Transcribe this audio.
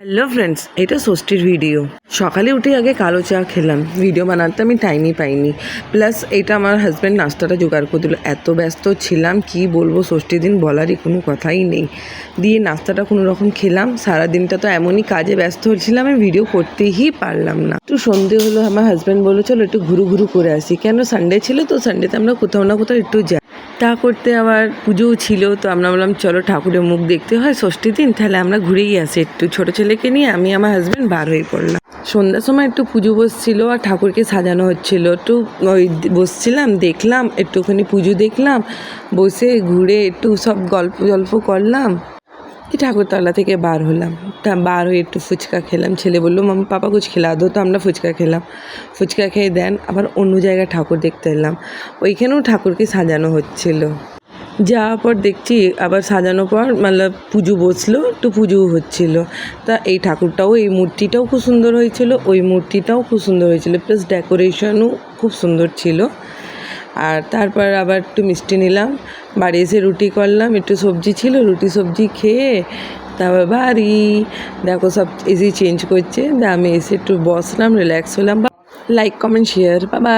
Hello friends এটা ষষ্ঠীর video সকালে উঠে আগে কালো চা খেলাম। ভিডিও বানাতে আমি টাইমই পাইনি। প্লাস এটা আমার হাজব্যান্ড নাস্তাটা জোগাড় করে দিল। এত ব্যস্ত ছিলাম, কি বলব, ষষ্ঠীর দিন বলারই কোনো কথাই নেই। দিয়ে নাস্তাটা কোনো রকম খেলাম। সারা দিনটা তো এমনই কাজে ব্যস্ত হয়েছিলাম, আমি ভিডিও করতেই পারলাম না। একটু সন্ধে হলো, আমার হাজব্যান্ড বলল, চলো একটু ঘুরু ঘুরু করে আসি। কেন সানডে ছিল তো সানডেতে আমরা কোথাও না কোথাও একটু যাই। তা করতে আবার পুজোও ছিল, তো আমরা বললাম, চলো ঠাকুরের মুখ দেখতে হয়, ষষ্ঠী দিন, তাহলে আমরা ঘুরেই আসি। একটু ছোটো ছেলেকে নিয়ে আমি আমার হাজব্যান্ড বার হয়ে পড়লাম। সন্ধ্যার সময় একটু পুজো বসছিল আর ঠাকুরকে সাজানো হচ্ছিল। একটু ওই বসছিলাম, দেখলাম, একটুখানি পুজো দেখলাম, বসে ঘুরে একটু সব গল্প গল্প করলাম। ঠাকুরতলা থেকে বার হলাম। বার হয়ে একটু ফুচকা খেলাম। ছেলে বলল মামা পাপা কুছ খেলা? দো তো আমরা ফুচকা খেলাম। ফুচকা খেয়ে দেন, আবার অন্য জায়গায় ঠাকুর দেখতে এলাম। ওইখানেও ঠাকুরকে সাজানো হচ্ছিল। যাওয়ার পর দেখছি, আবার সাজানোর পর মানে পুজো বসল, একটু পুজো হচ্ছিল। তা এই ঠাকুরটাও, এই মূর্তিটাও খুব সুন্দর হয়েছিল, ওই মূর্তিটাও খুব সুন্দর হয়েছিল। প্লাস ডেকোরেশনও খুব সুন্দর ছিল। আর তারপর আবার একটু মিষ্টি নিলাম। বাড়ি এসে রুটি করলাম, একটু সবজি ছিল, রুটি সবজি খেয়ে তারপর বাড়ি। দেখো সব এসি চেঞ্জ করছে। আমি এসে একটু বসলাম রিল্যাক্স হলাম। লাইক কমেন্ট শেয়ার বাবা